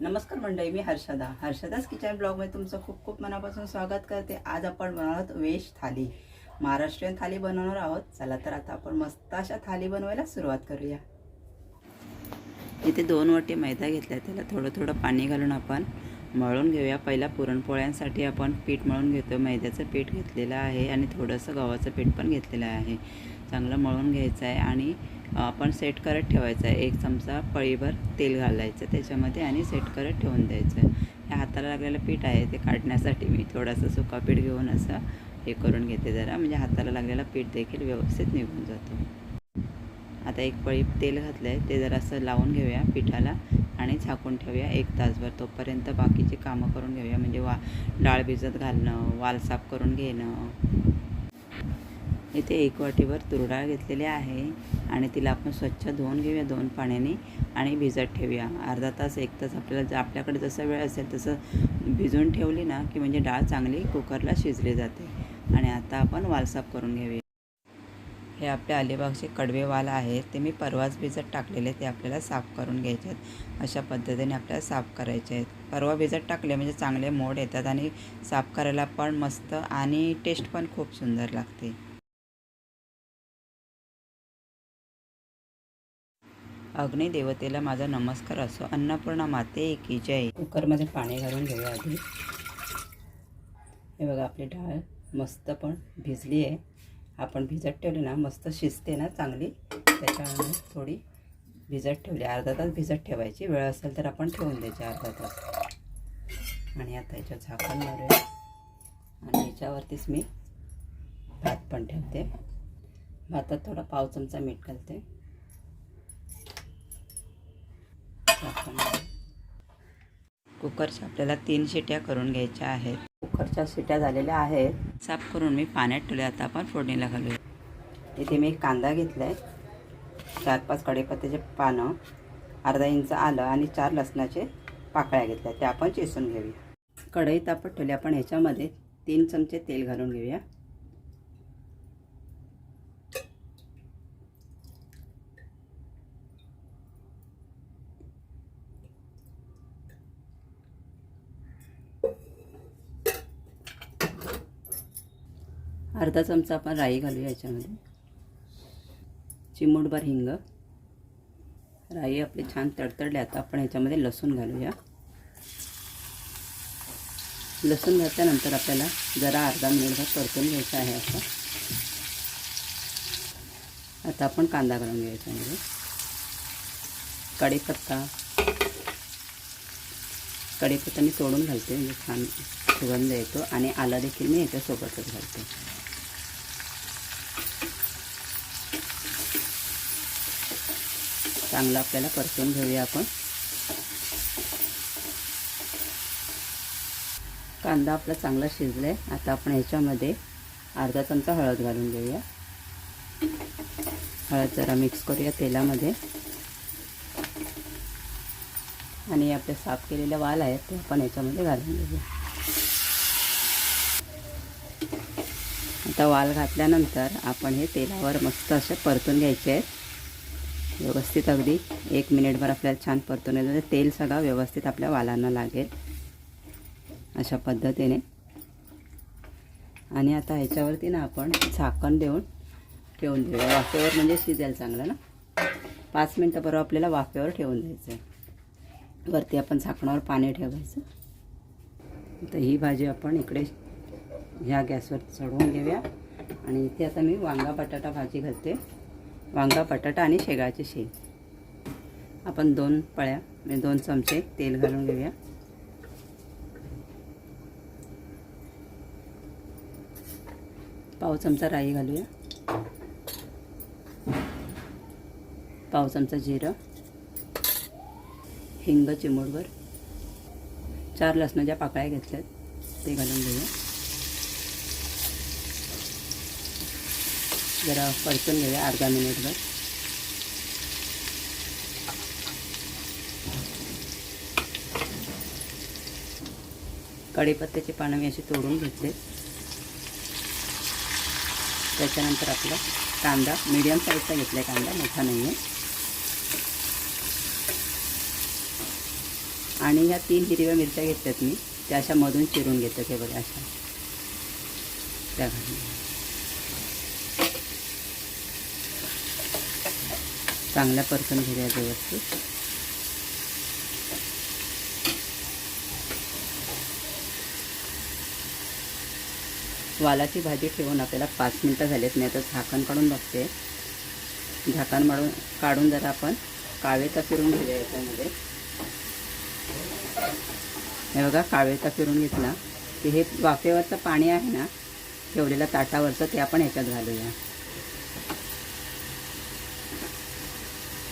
नमस्कार मंडळी मी हर्षदा. हर्षदाच किचन ब्लॉगमध्ये तुमचं खूप खूप मनापासून स्वागत करते. आज आपण बनवणार आहोत व्हेज थाली. महाराष्ट्रीयन थाली बनवणार आहोत. चला तर आता आपण मस्त अशा थाली बनवायला सुरुवात करूया. इथे दोन वाटी मैदा घेतला त्याला थोडं थोडं पाणी घालून आपण मळून घेऊया. पहिला पुरणपोळ्यांसाठी आपण पीठ मळून घेतो मैद्याचं पीठ घेतलेलं आहे आणि थोडंसं गव्हाचं पीठ पण घेतलेलं आहे. चांगलं मळून घ्यायचं आहे आणि आपण सेट करत ठेवायचं आहे. एक चमचा पळीभर तेल घालायचं त्याच्यामध्ये आणि सेट करत ठेवून द्यायचं हे हाताला लागलेलं पीठ आहे ते काढण्यासाठी मी थोडंसं सुका पीठ घेऊन असं हे करून घेते जरा. म्हणजे हाताला लागलेलं पीठ देखील व्यवस्थित निघून जातो. आता एक पळी तेल घातलं आहे ते जरा असं लावून घेऊया पिठाला आणि झाकून ठेवूया एक तासभर. तोपर्यंत बाकीची कामं करून घेऊया. म्हणजे वा डाळ भिजत घालणं वाल साफ करून घेणं इथे एक वाटीवर तुरडाळ घेतलेली आहे आणि तिला आपण स्वच्छ धुवून घेऊया दोन पाण्याने आणि भिजत ठेवूया. अर्धा तास एक तास आपल्याला आपल्याकडे जसा वेळ असेल तसं भिजवून ठेवली ना की म्हणजे डाळ चांगली कुकरला शिजली जाते. आणि आता आपण वाल साफ करून घेऊया. हे आपल्या अलिबागचे कडवे वाल आहेत. ते मी परवाच भिजत टाकलेले ते आपल्याला साफ करून घ्यायचे आहेत. अशा पद्धतीने आपल्याला साफ करायचे आहेत. परवा भिजत टाकले म्हणजे चांगले मोड येतात आणि साफ करायला पण मस्त आणि टेस्ट पण खूप सुंदर लागते. अग्नी देवतेला माझा नमस्कार असो. अन्नपूर्णा माते की जय. कुकरमध्ये पाणी घालून घेऊया आधी. हे बघा आपली डाळ मस्त पण भिजली आहे. आपण भिजत ठेवली ना मस्त शिजते ना चांगली. त्याच्यामुळे थोडी भिजत ठेवली. अर्धा तास भिजत ठेवायची. वेळ असेल तर आपण ठेवून द्यायची अर्धा तास. आणि आता याच्यात झाकण मारूया. आणि याच्यावरतीच मी भात पण ठेवते. भातात थोडा पाव चमचा मीठ घालते झाकण मारूया. कुकरच्या आपल्याला तीन शिट्या करून घ्यायच्या आहेत. कुकरच्या शिट्या झालेल्या आहेत. साफ करून मी पाण्यात ठेवले आता आपण फोडणीला घालूया. इथे मी एक कांदा घेतला आहे चार पाच कडेपत्त्याचे पानं अर्धा इंच आलं आणि चार लसणाचे पाकळ्या घेतल्या. त्या आपण चेसून घेऊया. कढई तापत ठेवली आपण ह्याच्यामध्ये तीन चमचे तेल घालून घेऊया. अर्धा चमचा आपण राई घालूया याच्यामध्ये. चिमूटभर हिंग. राई आपली छान तडतडली आता आपण ह्याच्यामध्ये लसूण घालूया. लसूण घातल्यानंतर आपल्याला जरा अर्धा मिनिटभर परतून घ्यायचा आहे असं. आता आपण कांदा घालून घ्यायचा याच्यामध्ये. कढीपत्ता. कढीपत्ता मी तोडून घालते म्हणजे छान सुगंध येतो आणि आला देखील मी याच्यासोबतच घालते. चांगलं आपल्याला परतून घेऊया आपण. कांदा आपला चांगला शिजला आहे आता आपण ह्याच्यामध्ये अर्धा चमचा हळद घालून घेऊया. हळद जरा मिक्स करूया तेलामध्ये. आणि आपले साफ केलेले वाल आहेत ते आपण याच्यामध्ये घालून घेऊया. आता वाल घातल्यानंतर आपण हे तेलावर मस्त असे परतून घ्यायचे आहेत. व्यवस्थित अगदी. एक मिनिटभर आपल्याला छान परतून येतो. म्हणजे तेल सगळं व्यवस्थित आपल्या वालांना लागेल. अशा पद्धतीने. आणि आता ह्याच्यावरती ना आपण झाकण देऊन ठेवून देऊया वाफेवर म्हणजे शिजेल चांगलं ना? पाच मिनटं बरोबर आपल्याला वाफेवर ठेवून द्यायचं आहे. वरती आपण झाकणावर पाणी ठेवायचं. तर ही भाजी आपण इकडे ह्या गॅसवर चढवून घेऊया. आणि इथे आता मी वांगा बटाटा भाजी घालते. वांगा बटाटा आणि शेगाचे शेंग. आपण दोन पळ्या म्हणजे दोन चमचे तेल घालून घेऊया. पाव चमचा राई घालूया. पाव चमचा जिरं. हिंग चिमूटभर. चार लसणाच्या पाकळ्या घेतल्यात ते घालून घेऊया. जरा परतून घेऊया अर्धा मिनिटभर. कढीपत्त्याची पानं मी अशी तोडून घेतले. त्याच्यानंतर आपला कांदा मीडियम साईजचा घेतला आहे कांदा मोठा नाही आहे आणि ह्या तीन हिरव्या मिरच्या घेतल्यात मी त्या अशा मधून चिरून घेतात हे बघा अशा. त्या चांगल्या परतून घेऊया व्यवस्थित. वालाची भाजी ठेवून आपल्याला पाच मिनटं झालीत. नाही तर झाकण काढून बघते. झाकण मारून काढून जरा आपण कावेचा फिरून घेऊया याच्यामध्ये. हे बघा कावेचा फिरून घेतला. की हे वाफेवरचं पाणी आहे ना ठेवलेलं ताटावरचं ते आपण ह्याच्यात घालूया.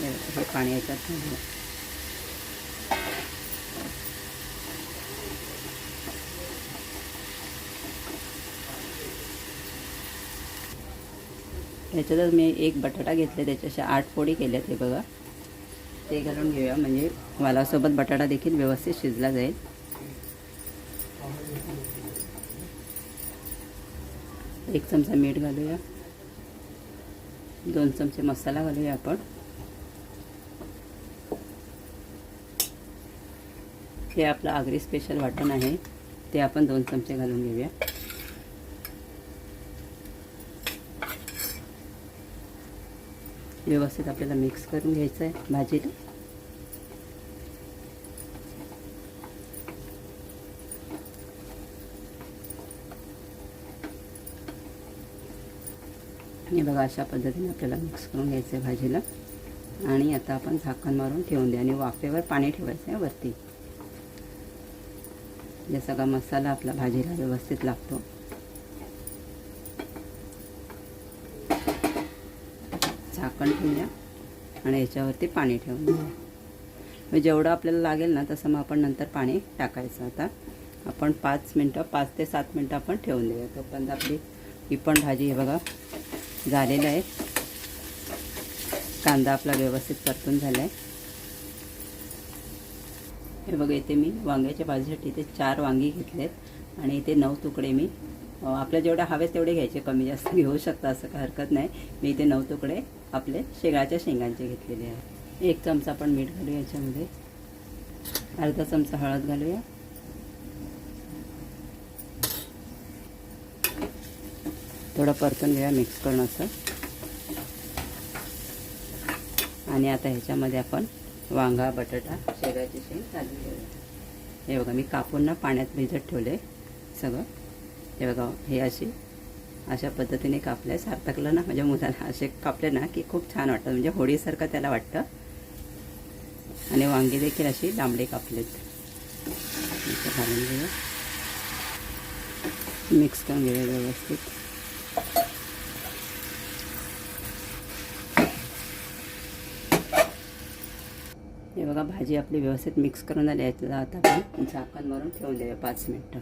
हे पाणी याच्यात घालूया मी एक बटाटा घेतला त्याच्याशी आठ पोळी केल्या ते बघा. ते घालून घेऊया म्हणजे वालासोबत बटाटा देखील व्यवस्थित शिजला जाईल. एक चमचा मीठ घालूया. दोन चमचे मसाला घालूया आपण. हे आपलं आगरी स्पेशल वाटण आहे. ते आपण दोन चमचे घालून घेऊया. व्यवस्थित आपल्याला मिक्स करून घ्यायचं आहे भाजीला. हे बघा अशा पद्धतीने आपल्याला मिक्स करून घ्यायचं आहे भाजीला. आणि आता आपण झाकण मारून ठेवून द्या आणि वाफेवर पाणी ठेवायचं आहे वरती. जे सगळा मसाला आपला भाजीला व्यवस्थित लागतो. झाकण ठेवूया आणि याच्यावरती पाणी ठेवून द्या मग म्हणजे जेवढं आपल्याला लागेल ना तसं मग आपण नंतर पाणी टाकायचं. आता आपण पाच मिनटं पाच ते सात मिनटं आपण ठेवून देऊया. तोपर्यंत आपली ही पण भाजी हे बघा झालेलं आहे. कांदा आपला व्यवस्थित परतून झाला आहे हे बघा इथे मी वांग्याच्या भाजीसाठी इथे चार वांगी घेतलेत आणि इथे नऊ तुकडे मी आपल्या जेवढ्या हवेत तेवढे घ्यायचे कमी जास्त घेऊ शकता असं काही हरकत नाही. मी इथे नऊ तुकडे आपले शेगाच्या शेंगांचे घेतलेले आहे एक चमचा आपण मीठ घालूया याच्यामध्ये. अर्धा चमचा हळद घालूया. थोडं परतून घेऊया मिक्स करून असं. आणि आता ह्याच्यामध्ये आपण वांगा बटाटा शेगाची शेंग चालू ठेवले. हे बघा मी कापून ना पाण्यात भिजत ठेवले सगळं. हे बघा हे अशी अशा पद्धतीने कापले सार्थकलं ना माझ्या मुलाला असे कापले ना की खूप छान वाटतं. म्हणजे होळीसारखं त्याला वाटतं. आणि वांगी देखील अशी लांबडे कापलेत. घालून घेऊया मिक्स करून घेऊया व्यवस्थित. हे बघा भाजी आपली व्यवस्थित मिक्स करून झाली आहे. त्याला आता आपण झाकण मारून ठेवून देऊया पाच मिनटं.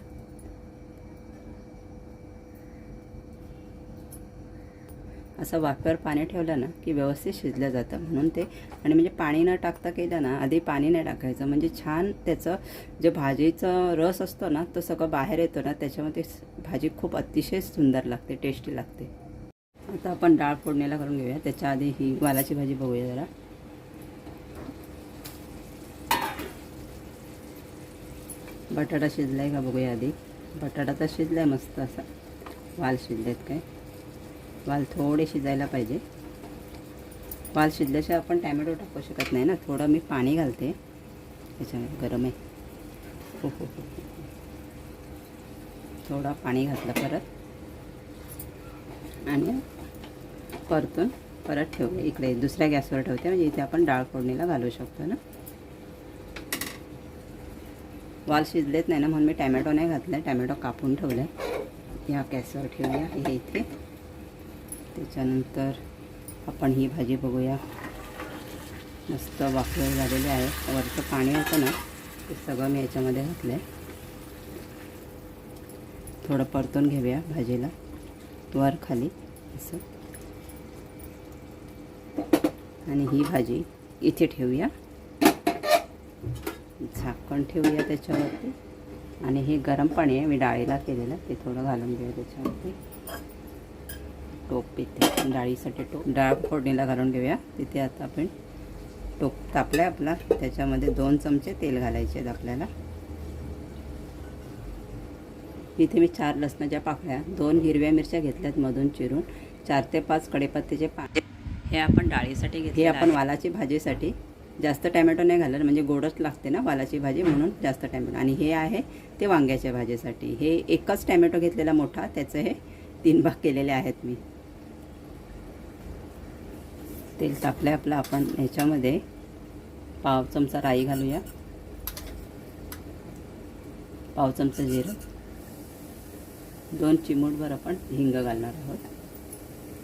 असं वाफेवर पाणी ठेवलं ना की व्यवस्थित शिजलं जातं म्हणून ते. आणि म्हणजे पाणी न टाकता केलं ना आधी पाणी नाही टाकायचं. म्हणजे छान त्याचं जे भाजीचं रस असतो ना तो सगळं बाहेर येतो ना त्याच्यामध्ये भाजी खूप अतिशय सुंदर लागते टेस्टी लागते. आता आपण डाळ फोडणीला करून घेऊया. त्याच्या आधी ही वालाची भाजी बघूया जरा. बटाटा शिजला आहे का बघूया आधी. बटाटा तर शिजला आहे मस्त असा. वाल शिजलेत काय. वाल थोडे शिजायला पाहिजे. वाल शिजल्याशिवाय आपण टॅमॅटो टाकू शकत नाही ना. थोडं मी पाणी घालते. त्याच्यामध्ये गरम आहे. हो, हो हो हो. थोडा पाणी घातलं परत. आणि परतून परत ठेवू. इकडे दुसऱ्या गॅसवर ठेवते. म्हणजे इथे आपण डाळ फोडणीला घालू शकतो ना. वाल शिजलेत नाही ना म्हणून मी टॅमॅटो नाही घातला टॅमॅटो कापून ठेवला आहे या गॅसवर ठेवूया. हे इथे. त्याच्यानंतर आपण ही भाजी बघूया. मस्त वाफळ झालेली आहे. वरचं पाणी होतं ना ते सगळं मी याच्यामध्ये घातलं आहे थोडं परतून घेऊया भाजीला. वर खाली असं. आणि ही भाजी इथे ठेवूया. झाकण ठेवूया त्याच्यावरती. आणि हे गरम पाणी आहे मी डाळीला केलेलं ते थोडं घालून घेऊया त्याच्यावरती. टोप इथे डाळीसाठी टोप. डाळ फोडणीला घालून घेऊया. तिथे आता आपण टोक तापला आपला. त्याच्यामध्ये दोन चमचे तेल घालायचे आहेत आपल्याला. इथे मी चार लसणाच्या पाकळ्या दोन हिरव्या मिरच्या घेतल्यात मधून चिरून चार ते पाच कडेपत्त्याचे पान हे आपण डाळीसाठी घेतले आपण वालाची भाजीसाठी जास्त टॅमॅटो नाही घालत म्हणजे गोडच लागते ना वालाची भाजी म्हणून जास्त टॅमॅटो. आणि हे आहे ते वांग्याच्या भाजीसाठी. हे एकच टॅमॅटो घेतलेला मोठा त्याचं हे तीन भाग केलेले आहेत मी. तेल तापलं आहे आपलं आपण ह्याच्यामध्ये पाव चमचा राई घालूया. पाव चमचा जिरं. दोन चिमूटभर आपण हिंग घालणार आहोत.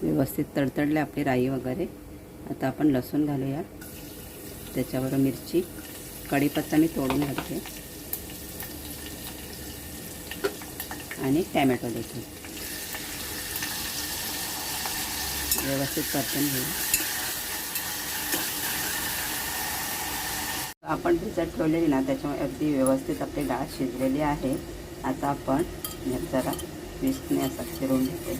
व्यवस्थित तडतडले आपली राई वगैरे. आता आपण लसूण घालूया. त्याच्यावर मिरची कढीपत्ता मी तोडून घालते. आणि टॅमॅटो देखील. व्यवस्थित परतून घेऊ. आपण भिजत ठेवलेली ना त्याच्यामुळे अगदी व्यवस्थित आपली डाळ शिजलेली आहे. आता आपण जरा विस्कने असं घेते.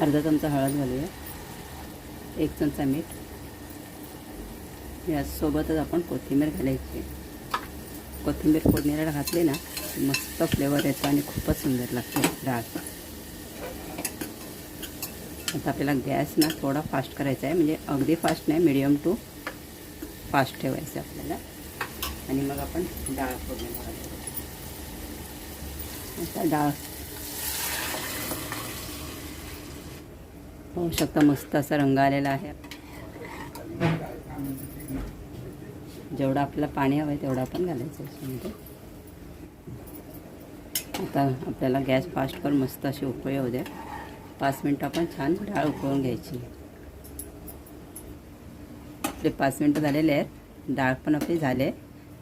अर्धा चमचा हळद घालूया. एक चमचा मीठ. यासोबतच आपण कोथिंबीर घालायची. कोथिंबीर फोडणीला घातली ना मस्त फ्लेवर येतो आणि खूपच सुंदर लागते डाळ. आता आपल्याला गॅस ना थोडा फास्ट करायचा आहे म्हणजे अगदी फास्ट नाही मिडियम टू फास्ट ठेवायचं आहे आपल्याला. आणि मग आपण डाळ फोडणीला घालतो आता डाळ पाहू शकता. मस्त असा रंग आलेला आहे. जेवढं आपल्याला पाणी हवं आहे तेवढं आपण घालायचं याच्यामध्ये आता आपल्याला गॅस फास्ट करून मस्त अशी उकळी होऊ द्या. पाच मिनटं आपण छान डाळ उकळून घ्यायची. आपले पाच मिनटं झालेले आहेत. डाळ पण आपली झाले.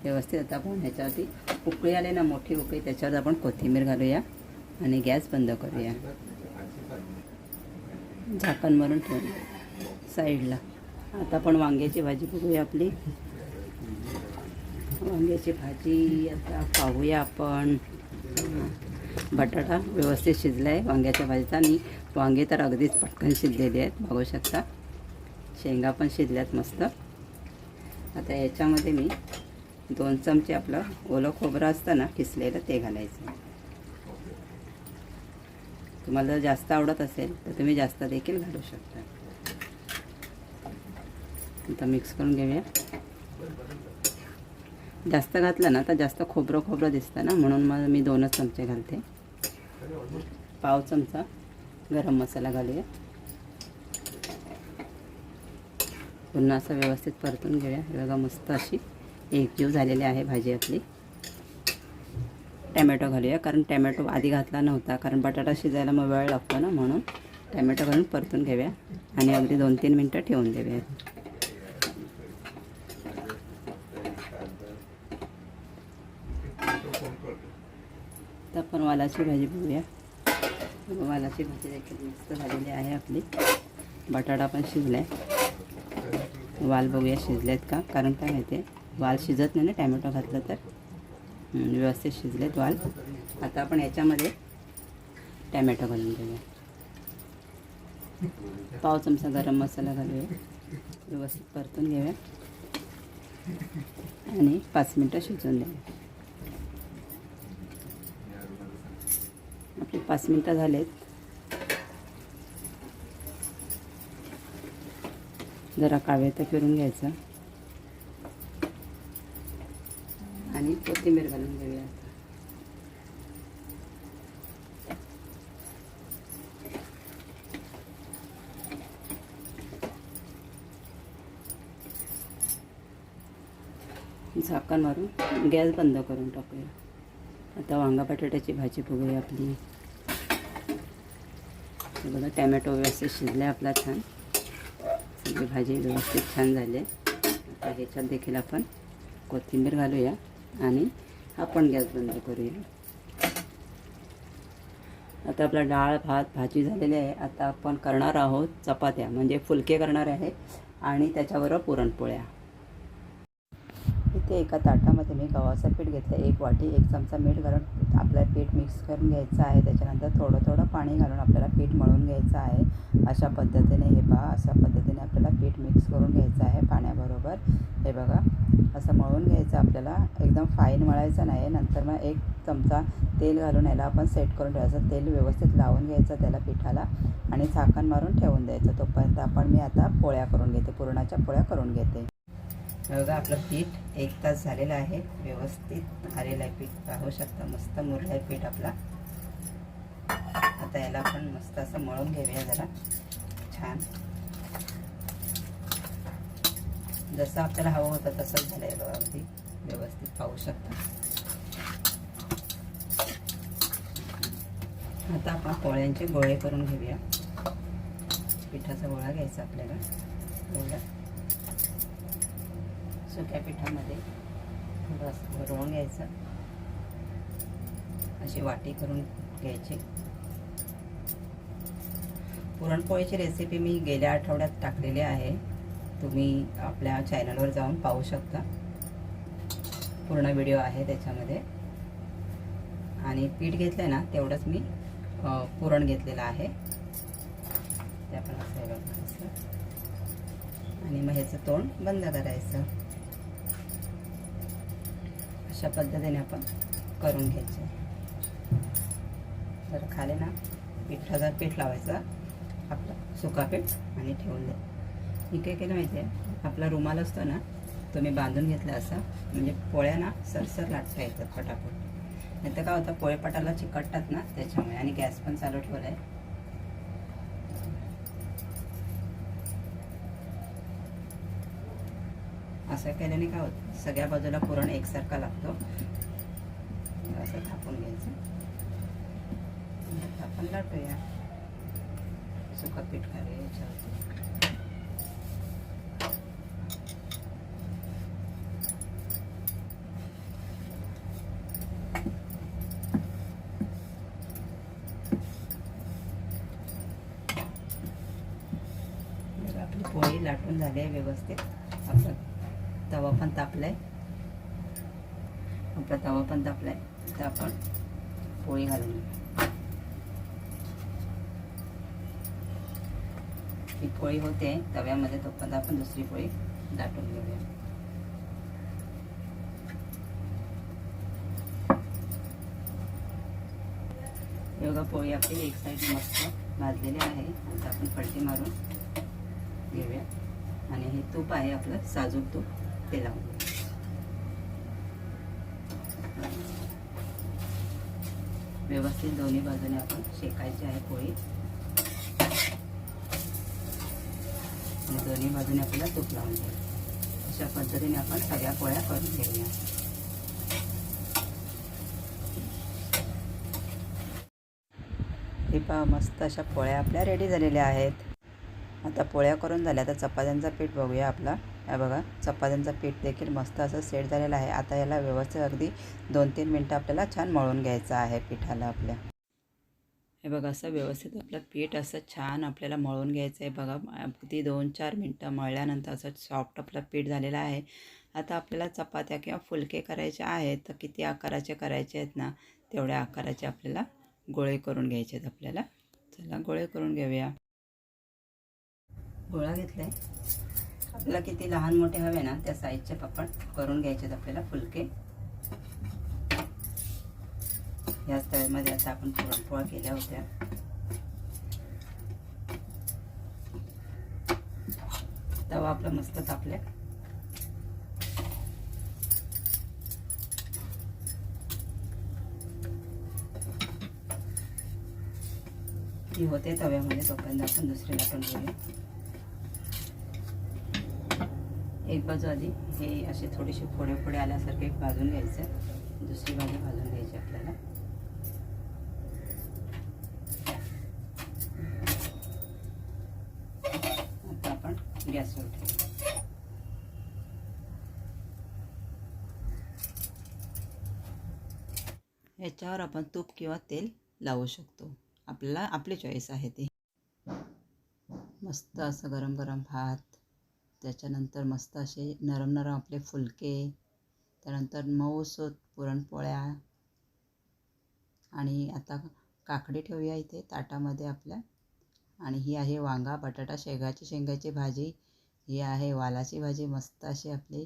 व्यवस्थित आता आपण ह्याच्यावरती उकळी आले ना मोठी उकळी त्याच्यावर आपण कोथिंबीर घालूया आणि गॅस बंद करूया. झाकण मारून ठेवूया साईडला. आता आपण वांग्याची भाजी बघूया आपली. वांग्याची भाजी आता पाहूया आपण. बटाटा व्यवस्थित शिजला आहे वांग्याच्या भाजीचा आणि वांगे तर अगदीच पटकन शिजलेले आहेत बघू शकता. शेंगा पण शिजल्यात मस्त. आता याच्यामध्ये मी दोन चमचे आपलं ओलं खोबरं असतं ना किसलेलं ते घालायचं. तुम्हाला जर जास्त आवडत असेल तर तुम्ही जास्त देखील घालू शकता. आता मिक्स करून घेऊया. जास्त घातलं ना तर जास्त खोबरं खोबरं दिसतं ना म्हणून मग मी दोनच चमचे घालते. पाव चमचा गरम मसाला घालूया. पुन्हा असं व्यवस्थित परतून घेऊया. बघा मस्त अशी एकजीव झालेली आहे भाजी आपली. टॅमॅटो घालूया कारण टॅमॅटो आधी घातला नव्हता कारण बटाटा शिजायला मग वेळ लागतो ना म्हणून. टॅमॅटो घालून परतून घेऊया आणि अगदी दोन तीन मिनटं ठेवून देऊया. तर आपण वालाची भाजी बघूया. वालाची भाजी देखील मस्त झालेली आहे आपली. बटाटा पण शिजला आहे वाल बघूया शिजलेत का? कारण काय माहिती आहे वाल शिजत नाही ना टॅमॅटो घातलं तर. व्यवस्थित शिजलेत वाल आता आपण याच्यामध्ये टॅमॅटो घालून घेऊया. पाव चमचा गरम मसाला घालूया. व्यवस्थित परतून घेऊया. आणि पाच मिनटं शिजवून द्या आपले पाच मिनटं झालेत. जरा कावे तर फिरून घ्यायचं आणि कोथिंबीर घालून घेऊया झाकण मारून गॅस बंद करून टाकूया. आता वांगा बटाट्याची भाजी बघूया आपली. बघा टॅमॅटो व्यवस्थित शिजले आपला छान. सगळी भाजी व्यवस्थित छान झाली. आता ह्याच्यात देखील आपण कोथिंबीर घालूया. आणि आपण गॅस बंद करूया. आता आपला डाळ भात भाजी झालेली आहे. आता आपण करणार आहोत चपात्या म्हणजे फुलके करणार आहे आणि त्याच्याबरोबर पुरणपोळ्या. इथे एका ताटामध्ये मी गव्हाचं पीठ घेतलं एक वाटी एक चमचा मीठ घालून आपल्याला पीठ मिक्स करून घ्यायचं आहे. त्याच्यानंतर थोडं थोडं पाणी घालून आपल्याला पीठ मळून घ्यायचं आहे. अशा पद्धतीने हे पहा अशा पद्धतीने आपल्याला पीठ मिक्स करून घ्यायचं आहे पाण्याबरोबर. हे बघा असं मळून घ्यायचं आपल्याला. एकदम फाईन मळायचं नाही. नंतर मग एक चमचा तेल घालून याला आपण सेट करून ठेवायचं. तेल व्यवस्थित लावून घ्यायचं त्याला पिठाला आणि झाकण मारून ठेवून द्यायचं. तोपर्यंत आपण मी आता पोळ्या करून घेते. पुरणाच्या पोळ्या करून घेते. बघा आपलं पीठ एक तास झालेलं आहे. व्यवस्थित आलेलं आहे पीठ. पाहू शकता मस्त मुरलं आहे पीठ आपला. आता याला आपण मस्त असं मळून घेऊया जरा. छान. जसं आपल्याला हवं होतं तसंच झालं आहे बघा अगदी व्यवस्थित पाहू शकता. आता आपण पोळ्यांचे गोळे करून घेऊया. पिठाचा गोळा घ्यायचा आपल्याला. एवढा. सुक्या पिठामध्ये बस भरवून घ्यायचं. अशी वाटी करून घ्यायची. पुरणपोळीची रेसिपी मी गेल्या आठवड्यात टाकलेली आहे. तुम्ही आपल्या चॅनलवर जाऊन पाहू शकता. पूर्ण व्हिडिओ आहे त्याच्यामध्ये. आणि पीठ घेतलं आहे ना तेवढंच मी पुरण घेतलेलं आहे. ते आपण असं. आणि मग ह्याचं तोंड बंद करायचं. अशा पद्धतीने आपण करून घ्यायचे. तर खाली ना पिठाचा पीठ लावायचा. आपला सुका पीठ आणि ठेवून द्या. मी काय केलं माहिती आहे आपला रुमाल असतो ना तो मी बांधून घेतला असा म्हणजे पोळ्या ना सरसर लाटता येतात पटापट. नाही तर काय होतं पोळे पटाला चिकटतात ना त्याच्यामुळे. आणि गॅस पण चालू ठेवला आहे असं केल्याने काय होतं? सगळ्या बाजूला पुरण एकसारखा लागतो. असं थापून घ्यायचं. आपण लाटूया. सुका पीठ घालूया याच्यावरती आपली पोळी लाटून झाली आहे व्यवस्थित. असं तवा पण तापलाय. आपला तवा पण तापलाय. तर आपण पोळी घालून ही पोळी होते तव्यामध्ये तोपर्यंत आपण दुसरी पोळी लाटून घेऊया. योगा पोळी आपली एक साईड मस्त भाजलेली आहे. आता आपण पलटी मारून घेऊया. आणि हे तूप आहे आपलं साजूक तूप. ते लावून व्यवस्थित दोन्ही बाजूने आपण शेकायची आहे पोळी आणि दोन्ही बाजूने आपल्याला तूप लावून घ्यायचं अशा पद्धतीने आपण सगळ्या पोळ्या करून घेऊया हे पहा मस्त अशा पोळ्या आपल्या रेडी झालेल्या आहेत आता पोळ्या करून झाल्या तर चपात्यांचा पीठ बघूया आपला बघा चपात्यांचं पीठ देखील मस्त असं सेट झालेलं आहे. आता याला व्यवस्थित अगदी दोन तीन मिनटं आपल्याला छान मळून घ्यायचं आहे पिठाला आपल्या. हे बघा असं व्यवस्थित आपलं पीठ असं छान आपल्याला मळून घ्यायचं आहे. बघा अगदी दोन चार मिनटं मळल्यानंतर असं सॉफ्ट आपलं पीठ झालेलं आहे. आता आपल्याला चपात्या किंवा फुलके करायचे आहेत तर किती आकाराचे करायचे आहेत ना तेवढ्या आकाराचे आपल्याला गोळे करून घ्यायचे आहेत आपल्याला. चला गोळे करून घेऊया. गोळा घेतला आहे आपल्याला किती लहान मोठे हवे ना त्या साईजचे पापड करून घ्यायचे आपल्याला फुलके. याच तव्यामध्ये आता आपण पुरणपोळ्या केल्या होत्या. तवा आपला मस्त तापल्या. ती होते तव्यामध्ये तोपर्यंत आपण दुसरी लाटून घेऊया एक बाजू आधी हे असे थोडेसे फोडे फोडे आल्यासारखे भाजून घ्यायचं दुसरी बाजू भाजून घ्यायची आपल्याला. आता आपण गॅसवर ठेवू. याच्यावर आपण तूप किंवा तेल लावू शकतो. आपल्याला आपली चॉईस आहे ती. मस्त असं गरम गरम भात त्याच्यानंतर मस्त असे नरम नरम आपले फुलके त्यानंतर मऊसूत पुरणपोळ्या आणि आता काकडी ठेवूया इथे ताटामध्ये आपल्या. आणि ही आहे वांगा बटाटा शेगाची शेंगाची भाजी. ही आहे वालाची भाजी मस्त अशी आपली.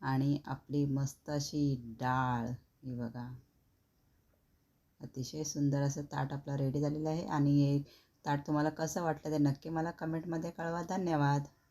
आणि आपली मस्त अशी डाळ ही बघा. अतिशय सुंदर असं ताट आपला रेडी झालेलं आहे. आणि हे ताट तुम्हाला कसं वाटलं ते नक्की मला कमेंटमध्ये कळवा. धन्यवाद.